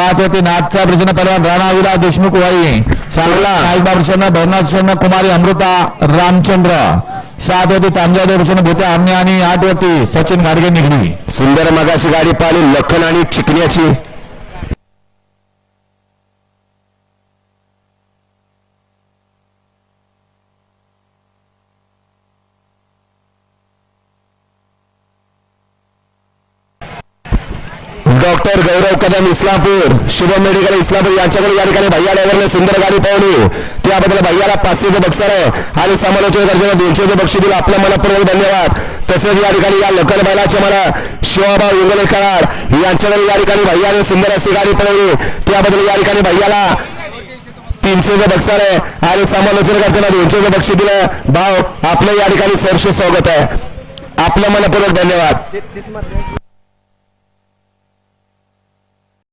पाच होती नाथचा प्रश्न पहलवान राणा विलास देशमुख वाई चांगला नाईकबाब प्रसन्न भरनाथ प्रसन्न कुमारी अमृता रामचंद्र सात होती तांजादेव प्रसन्न भूते आम्ही आणि आठ होती सचिन गाडगे निगडी सुंदर मगाशी गाडी पाहिली लखन आणि चिकण्याची डॉक्टर गौरव कदम इस्लामपूर शुभम मेडिकल इस्लामपूर यांच्याकडे या ठिकाणी भैया ड्रायव्हरने सुंदर गाडी पळवली. त्याबद्दल भैयाला पाचशेचं बक्षर आहे आणि समालोचक दर्जाला दोनशेचं बक्षी दिलं. आपल्या मनापूर्वक धन्यवाद. तसेच या ठिकाणी या लोकल बैलाचे मला शिवाभाऊ इंगलेकर यांच्याकडे या ठिकाणी भैयाने सुंदर अशी गाडी पळवली. त्याबद्दल या ठिकाणी भैयाला तीनशेचं बक्षर आहे आणि समालोचन करताना दोनशेचं बक्षीस दिलं. भाव आपलं या ठिकाणी सरसे स्वागत आहे. आपल्या मनापूर्वक धन्यवाद.